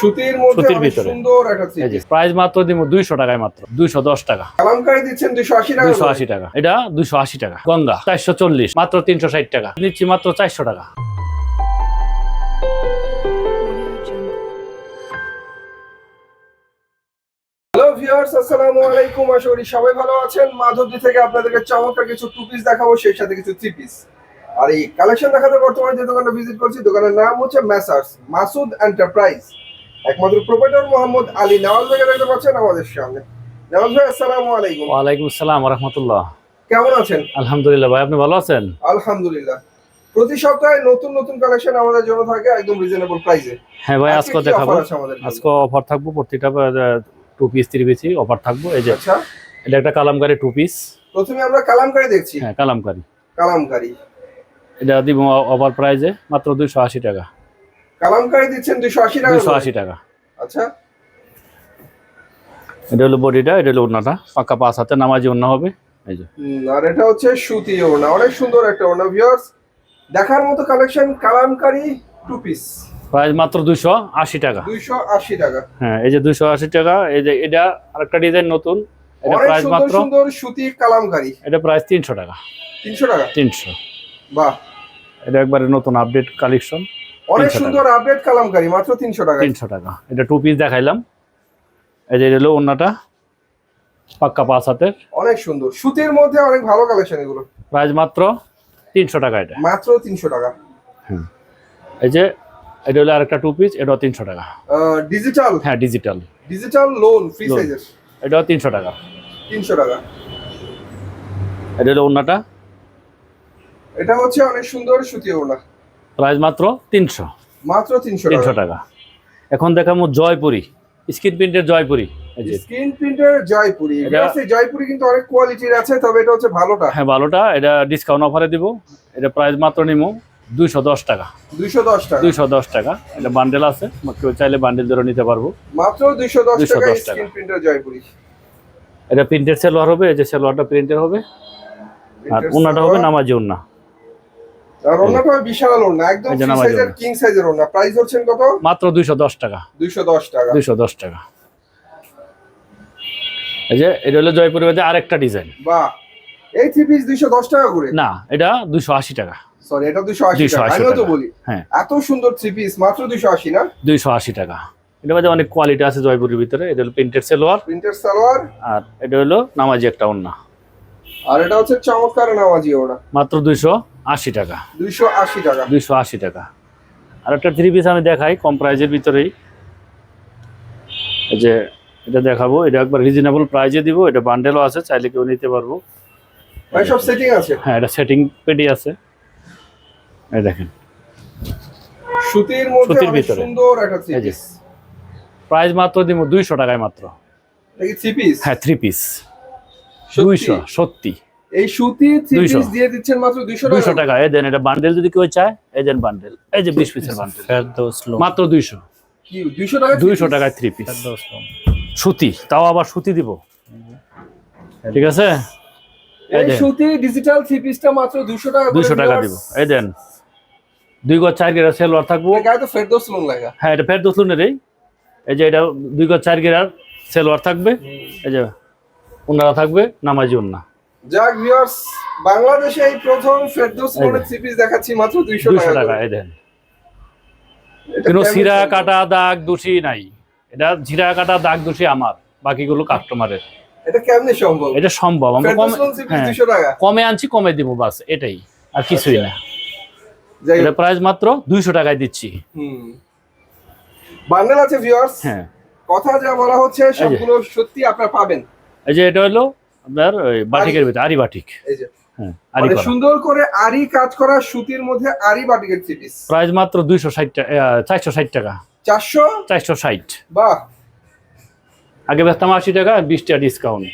সুতির সুতির ভিতরে। সুন্দর একটা এই যে থ্রি প্রাইস মাত্র দিব দুইশো টাকায় মাত্র দুইশো দশ টাকা। কালামকারি দিচ্ছেন দুশো আশি টাকা দুইশো আশি টাকা। এটা দুইশো আশি টাকা। গঙ্গা চারশো চল্লিশ মাত্র তিনশো ষাট টাকা। নিচ্ছি মাত্র চারশো টাকা। হ্যালো ভিউয়ার্স আসসালামু আলাইকুম। আশা করি সবাই ভালো আছেন। মাধবদী থেকে আপনাদেরকে চমৎকার কিছু টু পিস দেখাবো সেই সাথে কিছু থ্রি পিস আর এই কালেকশন দেখাতে বর্তমানে যে দোকানটা ভিজিট করছি দোকানের নাম হচ্ছে ম্যাসার্স মাসুদ এন্টারপ্রাইজ একমাত্র প্রোপাইটার মোহাম্মদ আলী নওয়াজ ভাইকে দেখতে পাচ্ছেন আমাদের সামনে। নওয়াজ ভাই আসসালামু আলাইকুম। ওয়ালাইকুম আসসালাম রহমতুল্লাহ। কেমন আছেন? আলহামদুলিল্লাহ ভাই আপনি ভালো আছেন? আলহামদুলিল্লাহ। প্রতি সপ্তাহে নতুন নতুন কালেকশন আমাদের জন্য থাকে একদম রিজনেবল প্রাইসে হ্যাঁ ভাই আজকে দেখাবো? আজকে অফার থাকব প্রতিটা টু পিস থ্রি পিসই অফার থাকব। এই যে আচ্ছা। এটা একটা কালামকারি টু পিস প্রথমে আমরা কালামকারি দেখছি। হ্যাঁ কালামকারি। কালামকারি। এটা দিব অফার প্রাইজে মাত্র দুইশো আশি টাকা। কালামকারি দিচ্ছেন দুশো আশি টাকা দুইশো করে। আশি টাকা। আচ্ছা। এটা হলো বডিটা এটা হলো ওড়নাটা। পাক্কা পাঁচ হাতে নামাজি ওড়না হবে। এই যে। আর এটা হচ্ছে সুতি ওড়না। অনেক সুন্দর একটা ওড়না ভিউয়ার্স দেখার মতো collection kalamkari two piece price মাত্র দুইশো আশি টাকা। দুইশো আশি টাকা। হ্যাঁ এই যে দুইশো আশি টাকা এই যে এটা আরেকটা ডিজাইন নতুন। এটা প্রাইস মাত্র সুন্দর সুতি কালামকারি। এটা প্রাইস তিনশো টাকা। তিনশো টাকা? তিনশো। বাহ। এটা একবারে নতুন আপডেট কালেকশন অনেক সুন্দর আপডেট কালামকারি মাত্র তিনশো টাকা তিনশো টাকা। এটা টু পিস দেখাইলাম। এই যে এটা হলো ওড়নাটা পাক্কা পাঁচ হাতের। অনেক সুন্দর। সুতির মধ্যে অনেক ভালো কালেকশন এগুলো। প্রাইস মাত্র তিনশো টাকা এটা। মাত্র তিনশো টাকা। এই যে এটা হলো আরেকটা টু পিস এটাও তিনশো টাকা। ডিজিটাল হ্যাঁ ডিজিটাল ডিজিটাল লোন ফ্রি। সাইজের এটাও তিনশো টাকা। তিনশো টাকা। এটা হলো ওড়নাটা। এটা হচ্ছে অনেক সুন্দর সুতি ওড়না। প্রাইস মাত্র তিনশো। মাত্র তিনশো তিনশো টাকা। এখন দেখাবো জয়পুরি। স্ক্রিন প্রিন্টের জয়পুরি। স্ক্রিন প্রিন্টের জয়পুরি। এটা- জয়পুরি কিন্তু অনেক কোয়ালিটির আছে তবে এটা হচ্ছে ভালোটা। হ্যাঁ ভালোটা। এটা ডিসকাউন্ট অফারে দিব। এটা প্রাইস মাত্র নিমো দুইশো দশ টাকা। দুইশো দশ টাকা। দুইশো দশ টাকা। এটা বান্ডেল আছে। কেউ চাইলে বান্ডেল ধরে নিতে পারব। মাত্র দুইশো দশ টাকা টাকা। স্ক্রিন প্রিন্টের জয়পুরি। এটা প্রিন্টের সেলোয়ার হবে। এই যে সেলোয়ারটা প্রিন্টের হবে। আর হবে। নামাজি আর ওড়নাটা হবে বিশাল ওড়না একদম সাইজের কিং সাইজের ওড়না। প্রাইস হচ্ছেন কত? মাত্র দুইশো দশ টাকা। দুইশো দশ টাকা। দুইশো দশ টাকা। এই যে এটা হলো জয়পুরের মধ্যে আরেকটা ডিজাইন বাহ। এই থ্রি পিস দুইশো দশ টাকা করে? না এটা দুইশো আশি টাকা। সরি এটা দুইশো আশি 280 টাকা আমিও তো বলি হ্যাঁ। এত সুন্দর থ্রি পিস মাত্র দুইশো আশি না? দুইশো আশি টাকা। এটা মধ্যে অনেক কোয়ালিটি আছে জয়পুরের ভিতরে। এটা হলো প্রিন্টেড সেলোয়ার। প্রিন্টের সালোয়ার। আর এটা হলো নামাজি একটা ওন্না আর এটা হচ্ছে চমৎকার নামাজি ওড়না। মাত্র দুইশো। আশি টাকা। দুইশো আশি টাকা। দুইশো আশি টাকা। আর একটা থ্রি পিস আমি দেখাই কম প্রাইজের ভিতরেই। যে এটা দেখাবো এটা একবার রিজনেবল প্রাইজে দিব এটা বান্ডেলও আছে চাইলে কেউ নিতে পারব। সব সেটিং আছে? হ্যাঁ এটা সেটিং পেডি আছে। এই দেখেন। সুতির মধ্যে সুতির ভিতরে। সুন্দর একটা থ্রি পিস প্রাইস মাত্র দিব দুইশো টাকায় মাত্র। থ্রি পিস হ্যাঁ থ্রি পিস সত্যি? দুইশো সত্যি। এই সুতি 200 পিস দিয়ে দিচ্ছেন মাত্র দুইশো দুইশো টাকা। টাকা এই দেন এটা বান্ডেল যদি কেউ চায় এই দেন বান্ডেল এই যে বিশ পিসের বান্ডেল মাত্র দুইশো। কি দুইশো টাকা দুইশো টাকায় থ্রি পিস সুতি তাও আবার সুতি দিব। ঠিক আছে? এই সুতি ডিজিটাল থ্রি পিসটা মাত্র দুইশো টাকা করে দুইশো টাকা viewers। দিব। এই দেন। দুই গজ চার সেলোয়ার থাকব। গায়ে তো ফেরদৌস লোন লাগা। হ্যাঁ এটা এই। এই যে এটা দুই গজ চার গেরার সেলোয়ার থাকবে। এই যে উনারা থাকবে নামাজি উন্না যাক ভিউয়ার্স বাংলাদেশে এই প্রথম ফেরদৌস লোনের থ্রি পিস দেখাচ্ছি মাত্র দুইশো দুইশো টাকা টাকা এই দেন কোনো সিরা কাটা দাগ দোষী নাই। এটা জিরা কাটা দাগ দোষী আমার বাকিগুলো কাস্টমারের এটা কেমনে সম্ভব? এটা সম্ভব আমরা কমে হ্যাঁ কমে আনছি কমে দিব বাস এটাই আর কিছুই না। এটা প্রাইস মাত্র দুইশো টাকায় দিচ্ছি। হুম। বান্ডেল আছে ভিউয়ার্স হ্যাঁ। কথা যা বলা হচ্ছে সবগুলো সত্যি আপনারা পাবেন। এই যে এটা হলো আপনার ওই বাটিকের ভিতরে আরি বাটিক। হ্যাঁ আরি মানে সুন্দর করে আরি কাজ করা সুতির মধ্যে আরি বাটিকের পিস। প্রাইস মাত্র দুইশো ষাট টাকা চারশো ষাট টাকা। চারশো? চারশো ষাট। বাহ। আগে বেচতাম আশি টাকা বিশ টাকা ডিসকাউন্ট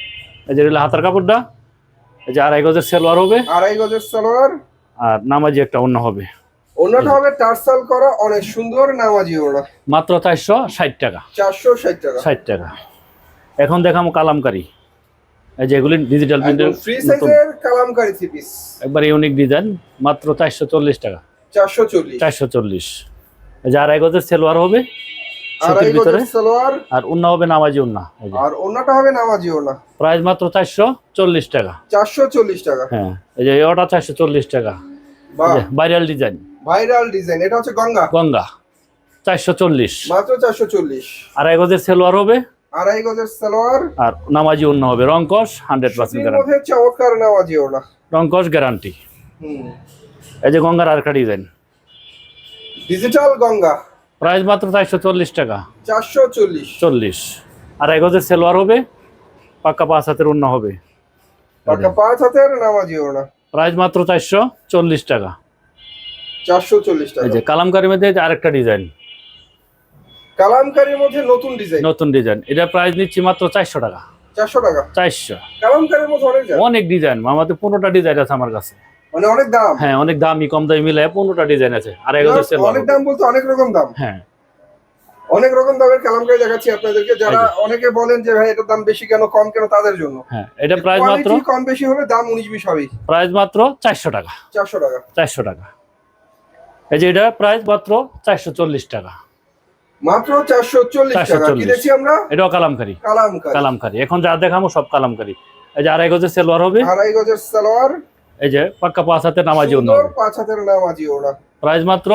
এই যে হাতার কাপড়টা এই যে আড়াই গজের সেলোয়ার হবে। আড়াই গজের সালোয়ার। আর নামাজি একটা অন্য হবে। অন্যটা হবে টার্সাল করা অনেক সুন্দর নামাজি ওড়না। মাত্র চারশো ষাট টাকা। চারশো ষাট টাকা। ষাট টাকা। এখন দেখামো কালামকারি। এই যে ডিজিটাল প্রিন্টের ফ্রি সাইজের কালামকারি থ্রি পিস একবার ইউনিক ডিজাইন মাত্র চারশো চল্লিশ টাকা। চারশো চল্লিশ। চারশো চল্লিশ। এই যে আড়াই গজের সেলোয়ার হবে আড়াই গজের সালোয়ার। আর উন্না হবে নামাজি উন্না আর ওনাটা হবে নামাজি ওনা প্রাইস মাত্র চারশো চল্লিশ টাকা। চারশো চল্লিশ টাকা। হ্যাঁ এই যে চারশো চল্লিশ টাকা। বা ভাইরাল ডিজাইন ভাইরাল ডিজাইন এটা হচ্ছে গঙ্গা। গঙ্গা চারশো চল্লিশ। মাত্র চারশো চল্লিশ। আড়াই গজের সেলোয়ার হবে আড়াই গজের সালোয়ার। আর নামাজি উন্না হবে। রংকশ হান্ড্রেড পার্সেন্ট গ্যারান্টি চমৎকার নামাজি ওনা রংকশ গ্যারান্টি এই যে গঙ্গার আরেকটা ডিজাইন ডিজিটাল গঙ্গা। প্রাইস মাত্র চারশো চল্লিশ টাকা। চারশো চল্লিশ। চল্লিশ। আড়াই গজের সেলোয়ার হবে পাক্কা পাঁচ হাতের উন্না হবে। পাকা পাঁচ হাতের নামাজি ওনা প্রাইস মাত্র চারশো চল্লিশ টাকা। চারশো চল্লিশ টাকা। এই যে কালামকারির মধ্যে আরেকটা ডিজাইন কালামকারীর মধ্যে নতুন ডিজাইন? নতুন ডিজাইন। এটা প্রাইস নিচ্ছি মাত্র চারশো টাকা। চারশো টাকা? চারশো। কালামকারীর মধ্যে অনেক অনেক ডিজাইন আমাদের পনেরোটা ডিজাইন আছে আমার কাছে। মানে অনেক দাম? হ্যাঁ অনেক দামি কম দামি মিলে পনেরোটা ডিজাইন আছে। আর অনেক দাম বলতে অনেক রকম দাম? হ্যাঁ। অনেক রকম দামের কালামকারী দেখাচ্ছি আপনাদেরকে। যারা অনেকে বলেন যে ভাই এটার দাম বেশি কেন কম কেন? তাদের জন্য। হ্যাঁ এটা প্রাইস মাত্র কম বেশি হলে দাম উনিশ বিশ হবেই। প্রাইস মাত্র চারশো টাকা। চারশো টাকা। চারশো টাকা। এই যে এটা প্রাইস মাত্র চারশো চল্লিশ টাকা। মাত্র চারশো চল্লিশ টাকা। কি দেখছি আমরা? এটাও কালামকারি। কালামকারী। কালামকারি। এখন যা দেখাবো সব কালামকারি। এই যে আড়াই গজের সেলোয়ার হবে। আড়াই গজের সালোয়ার। এই যে পাক্কা পাঁচ নামাজি সুন্দর পাঁচ হাতের নামাজি ওনা প্রাইস মাত্র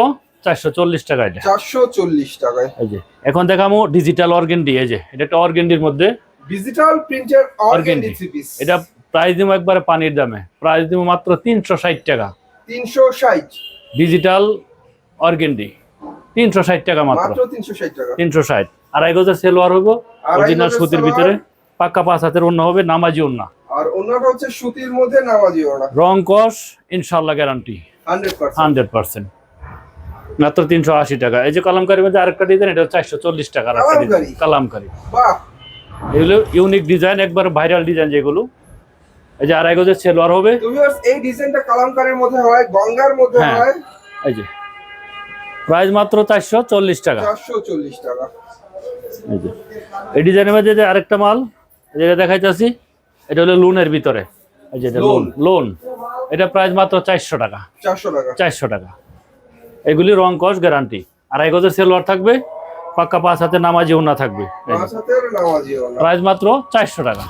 চারশো চল্লিশ টাকা এটা। চারশো চল্লিশ টাকায়। এই যে এখন দেখামো ডিজিটাল অর্গেন্ডি। এই যে এটা একটা অর্গেন্ডির মধ্যে ডিজিটাল প্রিন্টের অর্গেন্ডি পিস। এটা প্রাইস দিব একবারে পানির দামে। প্রাইস দিব মাত্র তিনশো ষাট টাকা। তিনশো ষাট। Digital organdy. তিনশো ষাট টাকা মাত্র। তিনশো ষাট আড়াই গজের সেলোয়ার আড়াই অরিজিনাল সুতির ভিতরে। পাক্কা পাঁচ হাতের অন্য হবে নামাজি অন্য আর অন্যটা হচ্ছে সুতির মধ্যে নামাজি রং কস ইনশাল্লাহ গ্যারান্টি হান্ড্রেড পার্সেন্ট। মাত্র তিনশো আশি টাকা। এই যে কালামকারির মধ্যে আরেকটা ডিজাইন এটা চারশো চল্লিশ টাকা কালামকারী? এগুলো ইউনিক ডিজাইন একবার ভাইরাল ডিজাইন যেগুলো। এই যে আড়াই গজের সেলোয়ার হবে। এই ডিজাইনটা কালামকারীর মধ্যে হয় গঙ্গার মধ্যে হ্যাঁ। হয়। এই যে। প্রাইস মাত্র চারশো চল্লিশ টাকা। টাকা। এই যে। এই ডিজাইনের মধ্যে যে আরেকটা মাল যেটা দেখাইতেছি এটা হলো লোনের ভিতরে। এই যে লোন। লোন এটা প্রাইস মাত্র চারশো টাকা। চারশো টাকা। চারশো টাকা। এগুলি রং কস গ্যারান্টি। আড়াই গজের সেলোয়ার থাকবে পাক্কা পাঁচ হাতে নামাজি ওনা থাকবে। প্রাইস মাত্র চারশো টাকা।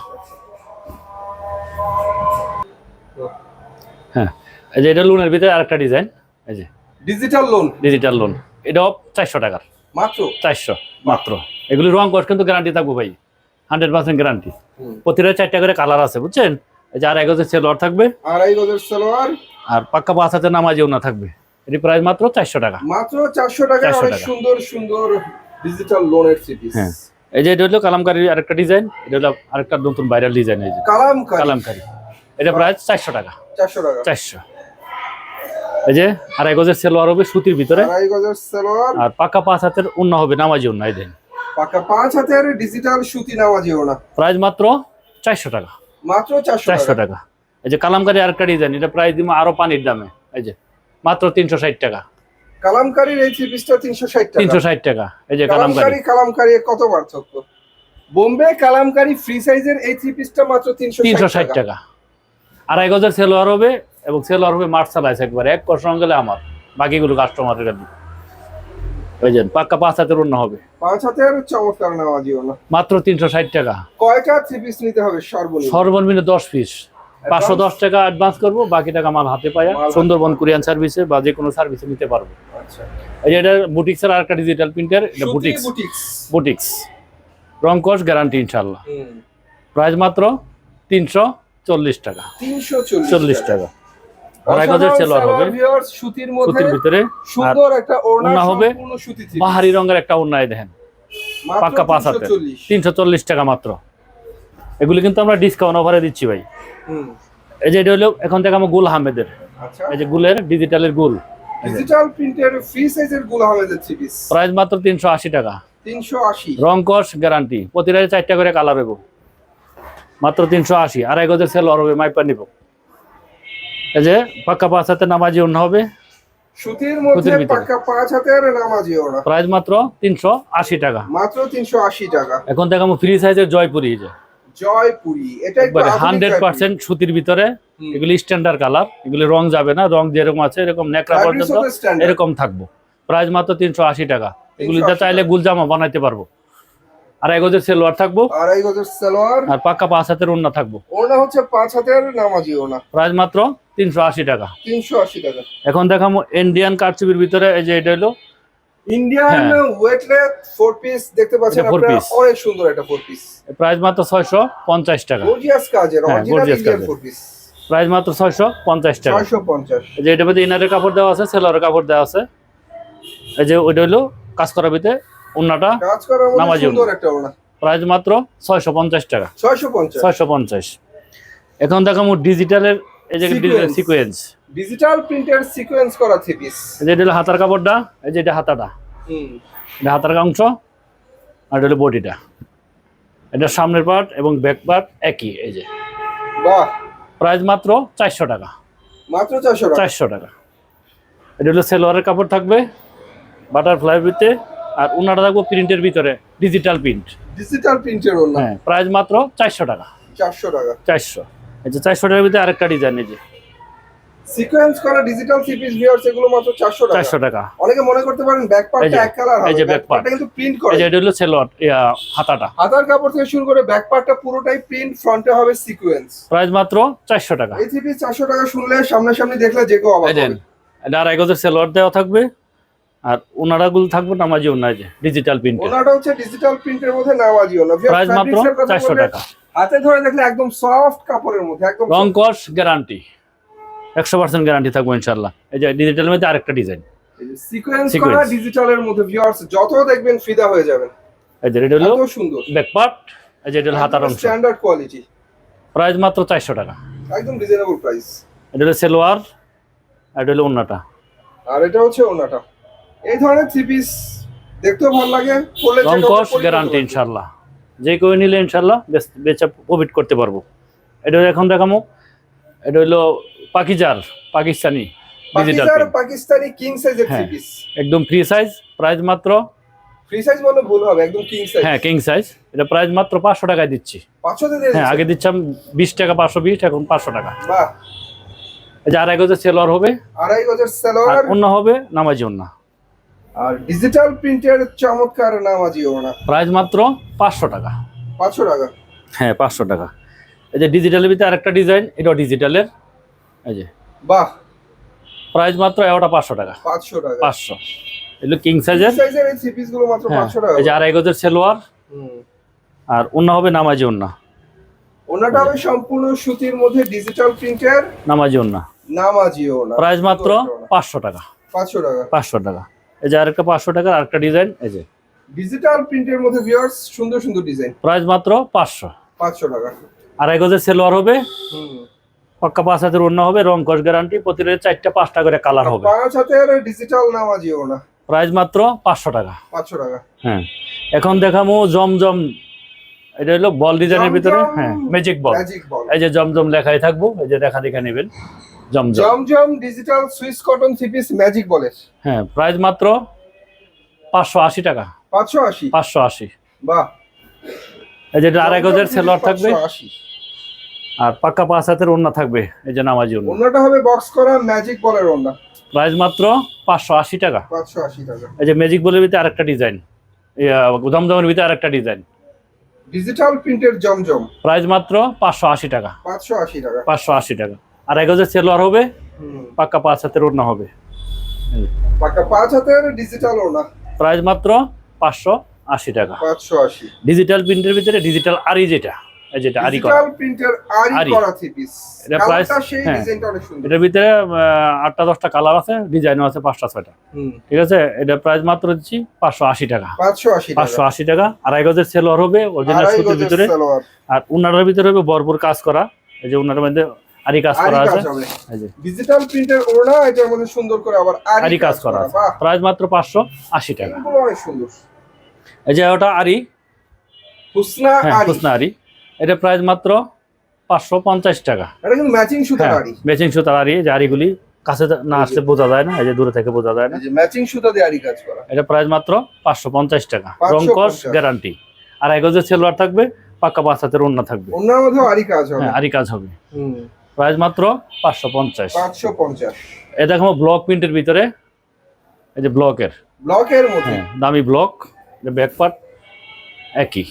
হ্যাঁ এই যে এটা লোনের ভিতরে আরেকটা ডিজাইন। এই যে। ডিজিটাল লোন ডিজিটাল লোন এটাও চারশো টাকার। মাত্র? চারশো মাত্র। এগুলি রং কস কিন্তু গ্যারান্টি থাকব ভাই। হান্ড্রেড পার্সেন্ট গ্যারান্টি প্রতিটা চারটা করে কালার আছে বুঝছেন? যে আড়াই গজের সেলোয়ার থাকবে। আড়াই গজের সালোয়ার আর পাক্কা পাঁচ হাতে নামাজি ওনা থাকবে। এটি প্রাইস মাত্র চারশো টাকা। মাত্র চারশো টাকায় 400 টাকা। সুন্দর সুন্দর ডিজিটাল লোনের পিস হ্যাঁ। এই যে এটা হলো কালামকারির আরেকটা ডিজাইন এটা হলো আরেকটা নতুন ভাইরাল ডিজাইন এই যে। কালামকারী। কালামকারি। এটা প্রাইস চারশো টাকা। চারশো টাকা। চারশো। এই যে আড়াই গজের সেলোয়ার হবে সুতির ভিতরে। আড়াই গজের সালোয়ার। আর পাকা পাঁচ হাতের উন্ন হবে নামাজি উন্ন এই দেন পাকা পাঁচ হাতের ডিজিটাল সুতি নামাজি ওনা প্রাইস মাত্র চারশো টাকা। মাত্র চারশো টাকা। এই যে কালামকারি আরেকটা ডিজাইন এটা প্রাইস দিব আরও পানির দামে। এই যে মাত্র তিনশো ষাট টাকা। কালামকারীর এই থ্রি পিসটা তিনশো ষাট টাকা। তিনশো ষাট টাকা। এই যে কালামকারি। কালামকারী কালামকারী কত পার্থক্য? বোম্বে কালামকারী ফ্রি সাইজের এই থ্রি পিসটা মাত্র তিনশো তিনশো ষাট টাকা। আড়াই গজের সেলোয়ার হবে এবং সেলোয়ার হবে মার্শালাইজ একবার। এক কষ্ট গেলে আমার বাকিগুলো কাস্টমারের কাছে ওই যে পাক্কা পাঁচ হাতের অন্য হবে। পাঁচ হাতের চমৎকার নামাজি ওনা মাত্র তিনশো ষাট টাকা। কয়টা থ্রি পিস নিতে হবে সর্বনিম্ন? সর্বনিম্ন দশ পিস পাঁচশো দশ টাকা অ্যাডভান্স করব বাকি টাকা মাল হাতে পায়া। সুন্দরবন কোরিয়ান সার্ভিসে বা যে কোনো সার্ভিসে নিতে পারব। আচ্ছা। এই যে এটা বুটিক্সের আর একটা ডিজিটাল প্রিন্টার এটা বুটিক্স বুটিক্স বুটিক্স রং কস গ্যারান্টি ইনশাল্লাহ প্রাইস মাত্র তিনশো চল্লিশ টাকা। তিনশো চল্লিশ টাকা। আড়াই গজের সেলোয়ার হবে। সুতির সুতির ভিতরে আর সুন্দর একটা ওড়না ওড়না হবে। রঙের একটা অন্যায় দেখেন। পাক্কা পাঁচ হাতে। তিনশো চল্লিশ। টাকা মাত্র। এগুলি কিন্তু আমরা ডিসকাউন্ট অফারে দিচ্ছি ভাই। এই যে এটা হলো এখন থেকে আমার গুল আহমেদের। আচ্ছা। এই যে গুলের ডিজিটালের গুল। ডিজিটাল প্রিন্টের ফ্রি সাইজেরগুলো আমাদের পিস প্রাইস মাত্র তিনশো আশি টাকা। তিনশো আশি। রং কস গ্যারান্টি প্রতিটা করে কালার হইব। মাত্র তিনশো আশি। আড়াই গজের সেলোয়ার হবে মাইপা নিব। এই যে পাক্কা পাঁচ হাতে নামাজি অন্য হবে। সুতির মধ্যে পাক্কা পাঁচ হাতের নামাজি ওড়না। প্রাইস মাত্র তিনশো আশি টাকা। মাত্র টাকা। এখন আমি ফ্রি সাইজের জয়পুরি এই যে। জয়পুরি। এটা একবারে সুতির ভিতরে। এগুলি স্ট্যান্ডার্ড কালার এগুলি রং যাবে না রং যেরকম আছে এরকম নেকড়া পর্যন্ত এরকম থাকব। প্রাইস মাত্র তিনশো আশি টাকা। এগুলিতে চাইলে টাকা। গুল বানাইতে পারব। আর এগোজের সেলোয়ার থাকব। আড়াই গজের সালোয়ার। আর পাক্কা পাঁচ হাতের ওন্না থাকব। ওনা হচ্ছে পাঁচ হাতের নামাজি ওনা প্রাইস মাত্র তিনশো আশি টাকা। তিনশো আশি টাকা। এখন দেখাবো ইন্ডিয়ান কারচুপির ভিতরে এই যে এটা হলো। ইন্ডিয়ান। ওয়েটলেস ফোর পিস দেখতে পাচ্ছেন আপনারা অনেক সুন্দর একটা ফোর পিস প্রাইস মাত্র ছয়শো পঞ্চাশ টাকা। গর্জিয়াস কাজের হ্যাঁ, original Indian four piece price মাত্র ছয়শো পঞ্চাশ টাকা। যে মধ্যে ইনারের কাপড় দেওয়া আছে সেলোয়ারের কাপড় দেওয়া আছে। এই যে ওইটা হলো কাজ করা ভিতরে ওন্নাটা কাজ করার নামাজি সুন্দর একটা ওনা প্রাইস মাত্র ছয়শো পঞ্চাশ টাকা। ছয়শো পঞ্চাশ। ছয়শো পঞ্চাশ। এখন দেখাবো ডিজিটালের এই যে। সিকোয়েন্স ডিজিটাল প্রিন্টের সিকোয়েন্স করা থ্রি পিস এই যে এটা হলো হাতার কাপড়টা এই যে এটা হাতাটা। এটা হাতার অংশ আর এটা হলো বডিটা। এটা সামনের পার্ট এবং ব্যাক পার্ট একই এই যে। বাহ। প্রাইস মাত্র চারশো টাকা। মাত্র চারশো চারশো টাকা। এটা হলো সেলোয়ারের কাপড় থাকবে বাটারফ্লাই আর থাকব প্রিন্টের ভিতরে ডিজিটাল প্রিন্ট ডিজিটাল প্রিন্টের হ্যাঁ প্রাইস মাত্র চারশো টাকা। চারশো টাকা। চারশো। এই যে চারশো টাকার ভিতরে আরেকটা ডিজাইন এই যে। সিকোয়েন্স করা ডিজিটাল থ্রি পিস ভিউয়ার্স এগুলো মাত্র চারশো টাকা। চারশো টাকা। অনেকে মনে করতে পারেন ব্যাক পার্টটা এক কালার এই যে ব্যাক পার্টটা কিন্তু প্রিন্ট এই করে যে এটা হলো ইয়া, হাতাটা। হাতার কাপড় থেকে শুরু করে ব্যাক পার্টটা পুরোটাই প্রিন্ট ফ্রন্টে হবে সিকোয়েন্স প্রাইস মাত্র চারশো টাকা। এই থ্রি পিস চারশো টাকা শুনলে সামনাসামনি দেখলে যে কেউ অবাক এই হবে। এটা আর এগোজের সেলোয়ার দেওয়া থাকবে। আর ওনারা গুলো থাকবে নামাজি ওনা যে ডিজিটাল প্রিন্টের ওনাটা হচ্ছে ডিজিটাল প্রিন্টের মধ্যে নামাজি ওনা প্রাইস মাত্র চারশো টাকা। হাতে ধরে দেখলে একদম সফট কাপড়ের মধ্যে একদম রং কস গ্যারান্টি একশো পার্সেন্ট গ্যারান্টি থাকবে ইনশাল্লাহ এই যে ডিজিটাল মধ্যে আরেকটা ডিজাইন সিকোয়েন্স। করা ডিজিটালের মধ্যে ভিউয়ার্স যত দেখবেন ফিদা হয়ে যাবেন। এই যে এটা হলো সুন্দর। ব্যাক পার্ট এই যে এটা হলো হাতার অংশ। স্ট্যান্ডার্ড কোয়ালিটি প্রাইস মাত্র চারশো টাকা। একদম রিজনেবল প্রাইস এটা হলো সেলোয়ার এটা হলো ওনাটা আর এটা হচ্ছে ওনাটা এই ধরনের থ্রি পিস দেখতেও ভালো লাগে পরলে গ্যারান্টি। ইনশাল্লাহ যে কেউ নিলে ইনশাল্লাহ বেচ- বেচা প্রফিট করতে পারব। এটা হলো এখন দেখামো। এটা হলো পাকিজার পাকিস্তানি ডিজিটাল পাকিস্তানি কিং সাইজের থ্রি হ্যাঁ। পিস একদম ফ্রি সাইজ প্রাইস মাত্র ফ্রি সাইজ বলে ভুল হবে একদম কিং সাইজ হ্যাঁ কিং সাইজ এটা প্রাইস মাত্র পাঁচশো টাকায় দিচ্ছি। পাঁচশো দিয়ে হ্যাঁ আগে দিচ্ছিলাম বিশ টাকা পাঁচশো বিশ এখন পাঁচশো টাকা। বাহ। এই যে আর এগোতে সেলোয়ার হবে। আড়াই গজের সালোয়ার অন্য হবে নামাজি অন্য। আর ডিজিটাল প্রিন্টের চমৎকার নামাজি ওনা প্রাইস মাত্র পাঁচশো টাকা। পাঁচশো টাকা? হ্যাঁ পাঁচশো টাকা। এই যে ডিজিটালের ভিতরে আরেকটা ডিজাইন এটাও ডিজিটালের এই যে। বাহ! প্রাইস মাত্র এগারোটা পাঁচশো টাকা। পাঁচশো টাকা। পাঁচশো। এগুলো কিং সাইজের সাইজের এই থ্রি পিসগুলো মাত্র হ্যাঁ পাঁচশো টাকা। এই যে আড়াই গজের সেলোয়ার। হুম। আর অন্য হবে নামাজি অন্য ওনাটা হবে সম্পূর্ণ সুতির মধ্যে ডিজিটাল প্রিন্টের নামাজি অন্য নামাজি ওনা প্রাইস মাত্র পাঁচশো টাকা। পাঁচশো টাকা। পাঁচশো টাকা। এই যে আরেকটা পাঁচশো টাকার আরেকটা ডিজাইন। এই যে। ডিজিটাল প্রিন্টের মধ্যে ভিউয়ার্স সুন্দর সুন্দর ডিজাইন প্রাইস মাত্র পাঁচশো। পাঁচশো টাকা। আড়াই গজের সেলোয়ার হবে। হুম। পাক্কা পাঁচ হাতের অন্য হবে রং কস গ্যারান্টি প্রতিটা চারটা পাঁচটা করে কালার হবে। পাঁচ হাতের ডিজিটাল নামাজি ওনা প্রাইস মাত্র পাঁচশো টাকা। পাঁচশো টাকা। হ্যাঁ। এখন দেখামো জমজম এটা হলো বল ডিজাইনের ভিতরে। হ্যাঁ ম্যাজিক বল ম্যাজিক বল এই যে জমজম লেখাই থাকব এই যে দেখা দেখে নেবেন। জমজম। জমজম digital Swiss cotton three piece magic বলের হ্যাঁ প্রাইস মাত্র পাঁচশো আশি টাকা। পাঁচশো আশি? পাঁচশো আশি। বাহ। এই যে এটা আড়াই গজের সেলোয়ার থাকবে। 580 আর পাক্কা পাঁচ হাতের ওন্না থাকবে এই যে নামাজি ওন্না অন্যটা হবে বক্স করা ম্যাজিক বলের ওনা প্রাইস মাত্র পাঁচশো আশি টাকা। পাঁচশো আশি টাকা। এই যে ম্যাজিক বলের ভিতরে আরেকটা ডিজাইন। জমজমের ভিতরে আরেকটা ডিজাইন। ডিজিটাল প্রিন্টের জমজম। প্রাইস মাত্র পাঁচশো আশি টাকা। পাঁচশো আশি টাকা। পাঁচশো আশি টাকা। আর এক হাজার সেলোয়ার হবে। পাক্কা পাঁচ হাতের ওড়না হবে। পাকা পাঁচ হাতের ডিজিটাল ওনা প্রাইস মাত্র পাঁচশো আশি টাকা। পাঁচশো আশি। ডিজিটাল প্রিন্টের ভিতরে ডিজিটাল আরি যেটা আরি করা। প্রিন্টের আরি আরি। করা থ্রি পিস এটা সেই হ্যাঁ। এটার ভিতরে আটটা দশটা কালার আছে ডিজাইনও আছে পাঁচটা ছয়টা। ঠিক আছে? এটা প্রাইস মাত্র দিচ্ছি পাঁচশো আশি টাকা। পাঁচশো আশি টাকা। আড়াই গজের সেলোয়ার হবে অরিজিনাল আড়াই সুতির ভিতরে। আর উনারের ভিতরে হবে ভরপুর কাজ করা। এই যে উনারের মধ্যে আরি কাজ করা আছে। ডিজিটাল প্রিন্টের ওনা এটার মধ্যে সুন্দর করে আবার আরি কাজ করা আছে। প্রাইস মাত্র পাঁচশো আশি টাকা। এগুলো অনেক সুন্দর। এই যে ওটা আরি হুসনা আরি খুচনা আরি এটা প্রাইস মাত্র পাঁচশো পঞ্চাশ টাকা। এটা কিন্তু ম্যাচিং সুতার আরি মেচিং সুতার আরি যে আরিগুলি কাছে না আসলে বোঝা যায় না এই যে দূরে থেকে বোঝা যায় না। এই যে ম্যাচিং সুতা দিয়ে আরি কাজ করা। এটা প্রাইস মাত্র পাঁচশো পঞ্চাশ টাকা। 550 রংকস গ্যারান্টি আর হাজার সেলোয়ার থাকবে পাক্কা পাঁচ হাতের ওড়না থাকবে। অন্যের মধ্যেও আরি কাজ হবে। হ্যাঁ আরি কাজ হবে। হুম। প্রাইস মাত্র পাঁচশো পঞ্চাশ। পাঁচশো পঞ্চাশ। এ দেখো ব্লক প্রিন্টের ভিতরে এই যে ব্লকের ব্লকের মধ্যে? হ্যাঁ দামি ব্লক ব্যাক পার্ট একই।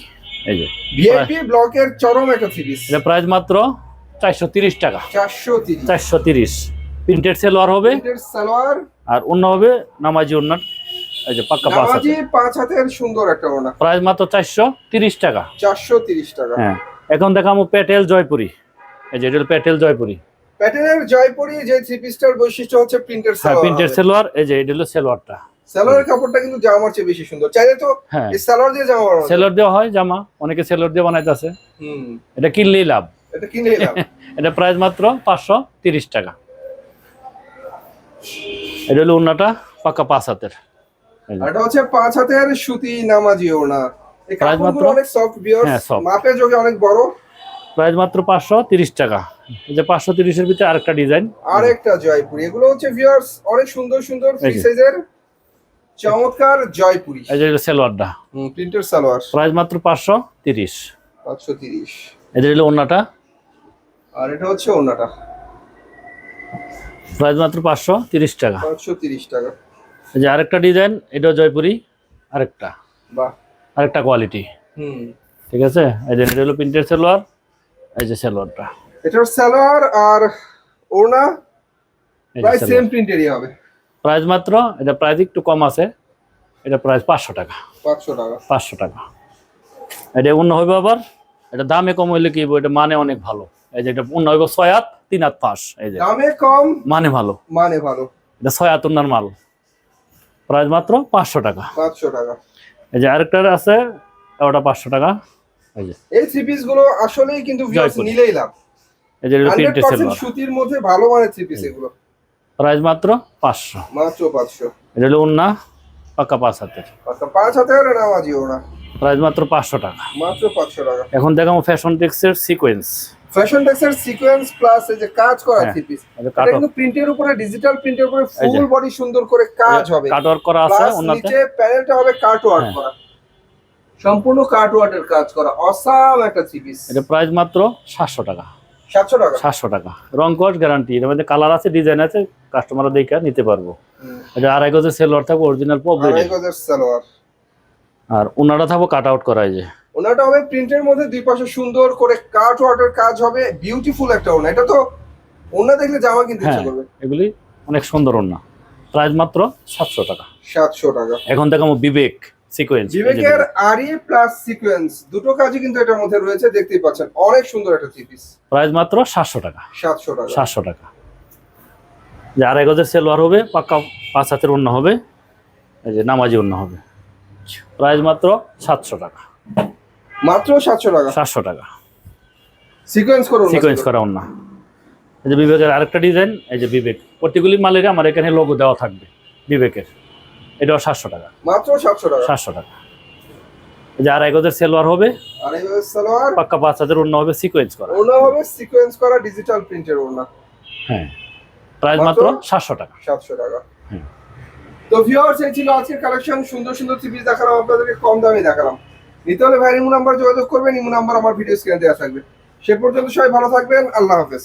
এই যে ভিআইপি ব্লকের চরম একটা পিস এটা প্রাইস মাত্র চারশো তিরিশ টাকা। চারশো তিরিশ। চারশো তিরিশ। প্রিন্টেড সেলোয়ার হবে। সালোয়ার আর অন্য হবে নামাজি ওনার এই যে পাক্কা পাঁচ হাতে। পাঁচ হাতের সুন্দর একটা ওনা প্রাইস মাত্র চারশো তিরিশ টাকা। চারশো তিরিশ টাকা। হ্যাঁ এখন দেখাবো পেটেল জয়পুরি। এই যে এটা হলো জয়পুরি প্যাটার্নের জয়পুরি যে থ্রি পিসটার বৈশিষ্ট্য হচ্ছে প্রিন্টেড হ্যাঁ সালোয়ার প্রিন্টেড সেলোয়ার এই যে এটা হলো সেলোয়ারটা সালোয়ারের কাপড়টা কিন্তু জামার চেয়ে বেশি সুন্দর। চাইলে তো হ্যাঁ। এই সালোয়ার দিয়ে জামা বানানো। সেলোয়ার দেওয়া হয় জামা অনেকে সেলোয়ার দিয়ে বানাইতেছে। হুম। এটা কিনলেই লাভ। এটা কিনে এলাম এটা প্রাইস মাত্র পাঁচশো তিরিশ টাকা। এটা হলো উন্নাটা পাক্কা পাঁচ হাতের। এটা হচ্ছে পাঁচ হাতের সুতি নামাজি ওনা এই কাপড়গুলো মাত্র? অনেক সফট বিয়ার হ্যাঁ, মাপে যোগে অনেক বড়। প্রাইস মাত্র পাঁচশো তিরিশ টাকা। এই যে পাঁচশো তিরিশের ভিতরে আরেকটা ডিজাইন আর একটা জয়পুরি। এগুলো হচ্ছে ভিউয়ার্স অনেক সুন্দর সুন্দর ফ্রি সাইজের চমৎকার জয়পুরি। এই যে সেলোয়ারটা প্রিন্টেড সালোয়ার। প্রাইস মাত্র পাঁচশো তিরিশ। পাঁচশো তিরিশ। এই যে হলো ওন্নাটা আর এটা হচ্ছে ওনাটা প্রাইস মাত্র পাঁচশো তিরিশ টাকা। পাঁচশো তিরিশ টাকা। এই যে আরেকটা ডিজাইন এটাও জয়পুরি আরেকটা। বাহ। আরেকটা কোয়ালিটি হুম। ঠিক আছে? এই যে এটা হলো প্রিন্টেড সেলোয়ার। এই যে সেলোয়ারটা। এটার সালোয়ার আর যে প্রায় সেম প্রিন্টেরই হবে। প্রাইস মাত্র এটা প্রাইস একটু কম আছে। এটা প্রাইস পাঁচশো টাকা। পাঁচশো টাকা। পাঁচশো টাকা। এটা অন্য হইবে আবার। এটা দামে কম হইলে কি? এটা মানে অনেক ভালো। এই যে এটা অন্য হইব ছয় হাত তিন হাত পাঁচ। এই যে। দামে কম মানে ভালো। মানে ভালো। এটা ছয় হাত উন্নার মাল। প্রাইস মাত্র পাঁচশো টাকা। পাঁচশো টাকা। এই যে আরেকটা আছে ওটা পাঁচশো টাকা। এই থ্রি পিসগুলো আসলেই কিন্তু ভিউয়ার্স নিলেই লাভ। এই যে প্রিন্টেড পার্সেন্ট সুতির মধ্যে ভালো মানের থ্রি পিস এগুলো। প্রাইস মাত্র পাঁচশো। মাত্র পাঁচশো। এটা হলো উন্না পাক্কা পাঁচ হাতের। আচ্ছা পাঁচ হাতের নামাজি ওরা প্রাইস মাত্র পাঁচশো টাকা। মাত্র পাঁচশো টাকা। এখন দেখাবো ফ্যাশন টেক্সের সিকোয়েন্স ফ্যাশন টেক্সের সিকোয়েন্স প্লাস এই যে কাজ করা হ্যাঁ, থ্রি পিস এটা কিন্তু প্রিন্টের উপরে ডিজিটাল প্রিন্টের উপরে ফুল বডি সুন্দর করে কাজ হবে। কাট ওয়ার্ক করা আছে ওনাতে নিচে প্যানেলটা হবে কাট ওয়ার্ক হ্যাঁ। করা। সম্পূর্ণ কাট ওয়ার্কের কাজ করা অসাম একটা থ্রি পিস। এটা প্রাইস মাত্র সাতশো টাকা। সাতশো টাকা? সাতশো টাকা। রং কস গ্যারান্টি এর মধ্যে কালার আছে ডিজাইন আছে কাস্টমাররা দেখে নিতে পারব। হুম। এটা আড়াই গজের সেলোয়ার থাকবে অরিজিনাল পপ আড়াই গজের সালোয়ার আর ওনারা থাকব কাট আউট করা যে। ওনাটা হবে প্রিন্টের মধ্যে দুই পাশে সুন্দর করে কাট ওয়ার্কের কাজ হবে বিউটিফুল একটা ওনা। এটা তো ওনা দেখলে জামা কিনতে ইচ্ছে হ্যাঁ করবে। এগুলি অনেক সুন্দর ওনা। প্রাইস মাত্র সাতশো টাকা। সাতশো টাকা। এখন দেখাবো বিবেক। সিকোয়েন্স বিবেকের আরি প্লাস সিকোয়েন্স দুটো কাজই কিন্তু এটার মধ্যে রয়েছে দেখতেই পাচ্ছেন। অনেক সুন্দর একটা থ্রি পিস প্রাইস মাত্র সাতশো টাকা। সাতশো টাকা। সাতশো টাকা। যে আড়াই গজের সেলোয়ার হবে পাক্কা পাঁচ হাতের অন্য হবে এই যে নামাজি অন্য হবে। প্রাইস মাত্র সাতশো টাকা। মাত্র সাতশো টাকা। সাতশো টাকা। সিকোয়েন্স করুন সিকোয়েন্স করা অন্য এই যে বিবেকের আরেকটা ডিজাইন এই যে বিবেক। প্রতিগুলি মালের আমার এখানে লোগো দেওয়া থাকবে বিবেকের। এটাও সাতশো টাকা। মাত্র সাতশো টাকা? সাতশো টাকা। যে আড়াই গজের সেলোয়ার হবে পাক্কা পাঁচ অন্য হবে সিকোয়েন্স করা। হবে সিকোয়েন্স করা ডিজিটাল প্রিন্টের হ্যাঁ। প্রাইস মাত্র? সাতশো টাকা। সাতশো টাকা। তো ভিউয়ার্স এই ছিল আজকের কালেকশন সুন্দর সুন্দর পিস দেখালাম আপনাদেরকে কম দামে দেখালাম। নিতে হলে ভাই ইমু নাম্বার যোগাযোগ করবেন ইমু নাম্বার আমার ভিডিও স্ক্রিনে দেওয়া থাকবে। সে পর্যন্ত সবাই ভালো থাকবেন আল্লাহ হাফেজ।